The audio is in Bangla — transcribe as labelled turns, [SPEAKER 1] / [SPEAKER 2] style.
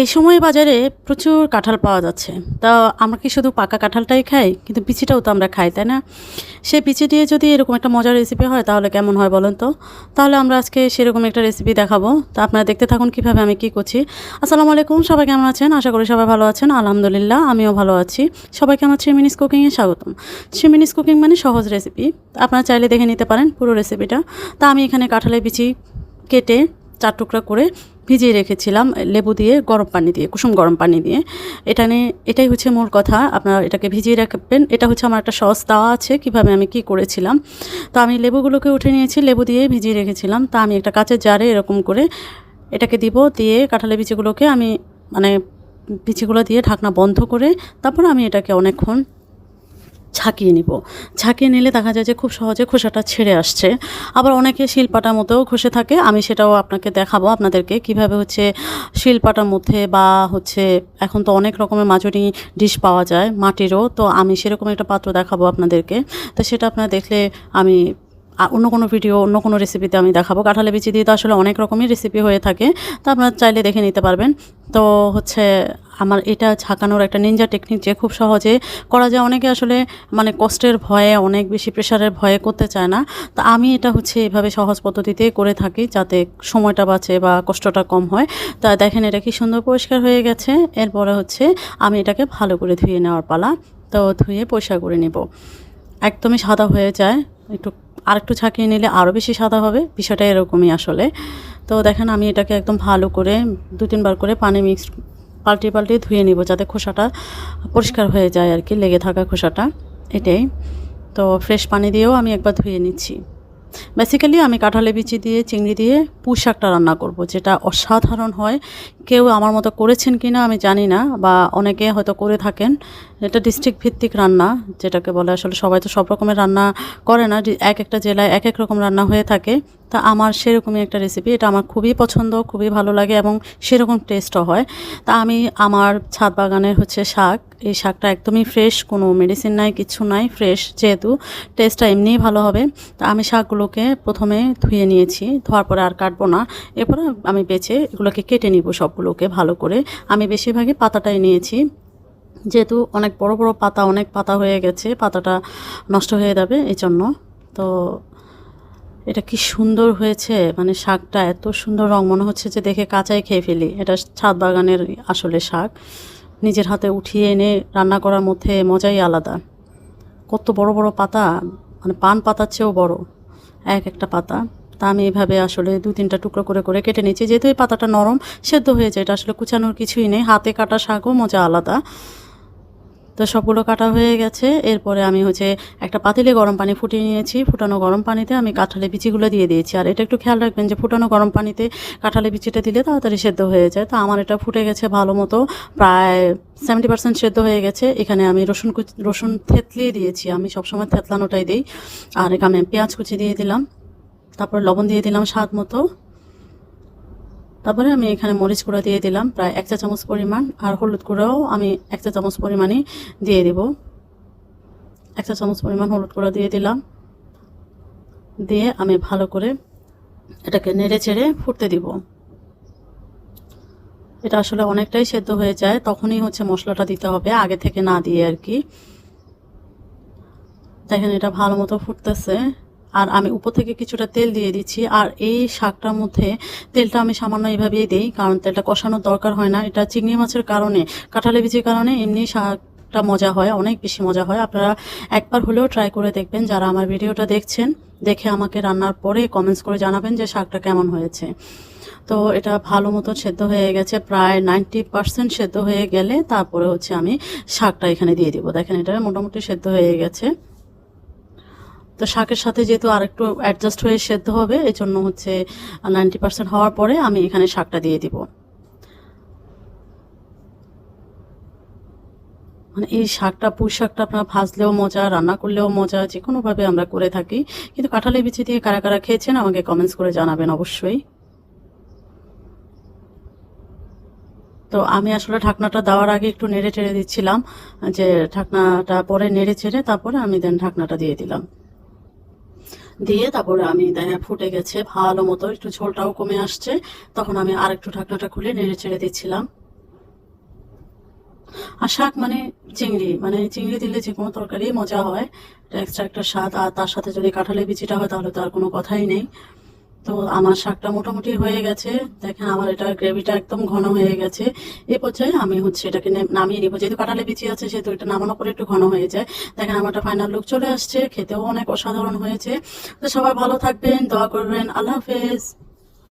[SPEAKER 1] এই সময় বাজারে প্রচুর কাঁঠাল পাওয়া যাচ্ছে। তা আমরা কি শুধু পাকা কাঁঠালটাই খাই? কিন্তু বিচিটাও তো আমরা খাই, তাই না? সেই বিচি দিয়ে যদি এরকম একটা মজার রেসিপি হয়, তাহলে কেমন হয় বলুন তো? তাহলে আমরা আজকে সেরকম একটা রেসিপি দেখাবো। তা আপনারা দেখতে থাকুন কীভাবে আমি কি করছি। আসসালামু আলাইকুম, সবাই কেমন আছেন? আশা করি সবাই ভালো আছেন। আলহামদুলিল্লাহ, আমিও ভালো আছি। সবাইকে আমার থ্রি মিনিটস কুকিংয়ে স্বাগতম। থ্রি মিনিটস কুকিং মানে সহজ রেসিপি আপনারা চাইলে দেখে নিতে পারেন পুরো রেসিপিটা তা আমি এখানে কাঁঠালের বিচি কেটে চার টুকরা করে ভিজিয়ে রেখেছিলাম লেবু দিয়ে, গরম পানি দিয়ে, কুসুম গরম পানি দিয়ে। এটা নিয়ে, এটাই হচ্ছে মূল কথা। আপনারা এটাকে ভিজিয়ে রাখবেন। এটা হচ্ছে আমার একটা সস দেওয়া আছে, কীভাবে আমি কি করেছিলাম। তো আমি লেবুগুলোকে উঠে নিয়েছি, লেবু দিয়ে ভিজিয়ে রেখেছিলাম। তা আমি একটা কাঁচের জারে এরকম করে এটাকে দিব, দিয়ে কাঁঠালের বিচিগুলোকে আমি মানে বিচিগুলো দিয়ে ঢাকনা বন্ধ করে, তারপর আমি এটাকে অনেকক্ষণ ঝাঁকিয়ে নিব। ঝাঁকিয়ে নিলে দেখা যায় যে খুব সহজে খোসাটা ছেড়ে আসছে। আবার অনেকে শিলপাটার মধ্যেও খসে থাকে। আমি সেটাও আপনাকে দেখাবো। আপনাদেরকে কীভাবে হচ্ছে শিলপাটার মধ্যে বা হচ্ছে এখন তো অনেক রকমের মাজুরি ডিশ পাওয়া যায় মাটিরও। তো আমি সেরকম একটা পাত্র দেখাবো আপনাদেরকে। তো সেটা আপনারা দেখলে আমি আ- অন্য কোনো ভিডিও অন্য কোনো রেসিপিতে আমি দেখাবো। কাঁঠালে বিচি দিয়ে তো আসলে অনেক রকমই রেসিপি হয়ে থাকে। তো আপনারা চাইলে দেখে নিতে পারবেন। তো হচ্ছে আমার এটা ঝাঁকানোর একটা নিনজা টেকনিক যে খুব সহজে করা যায়। অনেকে আসলে মানে কষ্টের ভয়ে, অনেক বেশি প্রেশারের ভয়ে করতে চায় না। তো আমি এটা হচ্ছে এভাবে সহজ পদ্ধতিতে করে থাকি যাতে সময়টা বাঁচে বা কষ্টটা কম হয়। তা দেখেন এটা কি সুন্দর পরিষ্কার হয়ে গেছে। এরপরে হচ্ছে আমি এটাকে ভালো করে ধুয়ে নেওয়ার পালা। তো ধুয়ে পরিষ্কার করে নেব। একদমই সাদা হয়ে যায়। একটু আরেকটু ছাঁকিয়ে নিলে আরও বেশি সাদা হবে, বিষয়টা এরকমই আসলে। তো দেখেন, আমি এটাকে একদম ভালো করে দু তিনবার করে পানি মিক্স পাল্টে পাল্টে ধুয়ে নিব যাতে খোসাটা পরিষ্কার হয়ে যায় আর কি, লেগে থাকা খোসাটা। এটাই। তো ফ্রেশ পানি দিয়েও আমি একবার ধুয়ে নিচ্ছি। বেসিক্যালি আমি কাঁঠালে বিচি দিয়ে, চিংড়ি দিয়ে পুঁই শাকটা রান্না করব, যেটা অসাধারণ হয়। কেউ আমার মতো করেছেন কি না আমি জানি না, বা অনেকে হয়তো করে থাকেন। এটা ডিস্ট্রিক্ট ভিত্তিক রান্না, যেটাকে বলে আসলে সবাই তো সব রকমের রান্না করে না, এক একটা জেলায় এক এক রকম রান্না হয়ে থাকে। তা আমার সেরকমই একটা রেসিপি এটা আমার খুবই পছন্দ, খুবই ভালো লাগে এবং সেরকম টেস্টও হয়। তা আমি আমার ছাদ বাগানের হচ্ছে শাক, এই শাকটা একদমই ফ্রেশ কোনো মেডিসিন নাই, কিছু নাই ফ্রেশ যেহেতু টেস্টটা এমনিই ভালো হবে। তা আমি শাকগুলোকে প্রথমে ধুয়ে নিয়েছি, ধোয়ার পরে আর কাটবো না। এরপরে আমি বেছে এগুলোকে কেটে নিব সবগুলোকে ভালো করে। আমি বেশিরভাগই পাতাটাই নিয়েছি। যেহেতু অনেক বড় বড় পাতা, অনেক পাতা হয়ে গেছে, পাতাটা নষ্ট হয়ে যাবে এই জন্য তো এটা কি সুন্দর হয়েছে? মানে শাকটা এত সুন্দর রং, মনে হচ্ছে যে দেখে কাঁচাই খেয়ে ফেলি। এটা ছাদ বাগানের আসলে শাক। নিজের হাতে উঠিয়ে এনে রান্না করার মধ্যে মজাই আলাদা। কত বড় বড় পাতা মানে পান পাতার চেয়েও বড়, এক একটা পাতা। তা আমি এভাবে আসলে দু তিনটা টুকরো করে করে কেটে নিচ্ছি। যেহেতু এই পাতাটা নরম, সেদ্ধ হয়ে যায়, এটা আসলে কুচানোর কিছুই নেই। হাতে কাটা শাকও মজা আলাদা। তো সবগুলো কাটা হয়ে গেছে। এরপরে আমি হচ্ছে একটা পাতিলে গরম পানি ফুটিয়ে নিয়েছি। ফুটানো গরম পানিতে আমি কাঁঠালে বিচিগুলো দিয়ে দিয়েছি। আর এটা একটু খেয়াল রাখবেন যে ফুটানো গরম পানিতে কাঁঠালে বিচিটা দিলে তাড়াতাড়ি সেদ্ধ হয়ে যায়। তো আমার এটা ফুটে গেছে ভালো মতো। প্রায় সেভেন্টি পার্সেন্ট সেদ্ধ হয়ে গেছে। এখানে আমি রসুন কুচি, রসুন থেতলিয়ে দিয়েছি। আমি সবসময় থেতলানোটাই দিই। আর এখানে পেঁয়াজ কুচি দিয়ে দিলাম। তারপর লবণ দিয়ে দিলাম স্বাদ মতো। তারপরে আমি এখানে মরিচ গুঁড়া দিয়ে দিলাম, প্রায় এক চা চামচ পরিমাণ, আর হলুদ গুঁড়াও আমি এক চা চামচ পরিমাণই দিয়ে দিব। এক চা চামচ পরিমাণ হলুদ গুঁড়া দিয়ে দিলাম। দিয়ে আমি ভালো করে এটাকে নেড়ে চেড়ে ফুটতে দিব। এটা আসলে অনেকটাই সেদ্ধ হয়ে যায়, তখনই হচ্ছে মশলাটা দিতে হবে, আগে থেকে না দিয়ে আর কি। দেখেন এটা ভালো মতো ফুটতেছে। আর আমি উপর থেকে কিছুটা তেল দিয়ে দিচ্ছি। আর এই শাকটার মধ্যে তেলটা আমি সামান্য এইভাবেই দিই, কারণ তেলটা কষানোর দরকার হয় না। এটা চিংড়ি মাছের কারণে, কাঁঠালে বিচির কারণে এমনি শাকটা মজা হয়, অনেক বেশি মজা হয়। আপনারা একবার হলেও ট্রাই করে দেখবেন, যারা আমার ভিডিওটা দেখছেন, দেখে আমাকে রান্নার পরে কমেন্টস করে জানাবেন যে শাকটা কেমন হয়েছে। তো এটা ভালো মতো সেদ্ধ হয়ে গেছে, প্রায় নাইনটি পার্সেন্ট সেদ্ধ হয়ে গেলে তারপরে হচ্ছে আমি শাকটা এখানে দিয়ে দিব। দেখেন এটা মোটামুটি সেদ্ধ হয়ে গেছে। তো শাকের সাথে যেহেতু আরেকটু অ্যাডজাস্ট হয়ে সেদ্ধ হবে এই জন্য হচ্ছে নাইনটি পার্সেন্ট হওয়ার পরে আমি এখানে শাকটা দিয়ে দিব। মানে এই শাকটা, পুঁই শাকটা আপনার ভাজলেও মজা, রান্না করলেও মজা যে কোনোভাবে আমরা করে থাকি। কিন্তু কাঁঠালের বিচি দিয়ে কারা কারা খেয়েছেন আমাকে কমেন্টস করে জানাবেন অবশ্যই। তো আমি আসলে ঢাকনাটা দেওয়ার আগে একটু নেড়ে চেড়ে দিচ্ছিলাম, যে ঢাকনাটা পরে নেড়ে চেড়ে তারপরে আমি দেন ঢাকনাটা দিয়ে দিলাম। দিয়ে তারপরে আমি দেখা ফুটে গেছে, ভালো মতো একটু ঝোলটাও কমে আসছে। তখন আমি আর একটু ঢাকনাটা খুলে নেড়ে ছেড়ে দিচ্ছিলাম। আর শাক মানে চিংড়ি মানে চিংড়ি দিলে যে কোনো তরকারি মজা হয়। এক্সট্রা একটা স্বাদ, আর তার সাথে যদি কাঁঠালের বিচিটা হয় তাহলে তো আর কোনো কথাই নেই। তো আমার শাকটা মোটামুটি হয়ে গেছে। দেখেন আমার এটা গ্রেভিটা একদম ঘন হয়ে গেছে। এ পর্যায়ে আমি হচ্ছে এটাকে নামিয়ে নিব। যেহেতু কাটালে বিচি আছে, সেহেতু এটা নামানো করে একটু ঘন হয়ে যায়। দেখেন আমার একটা ফাইনাল লুক চলে আসছে। খেতেও অনেক অসাধারণ হয়েছে। তো সবাই ভালো থাকবেন, দোয়া করবেন। আল্লাহ হাফেজ।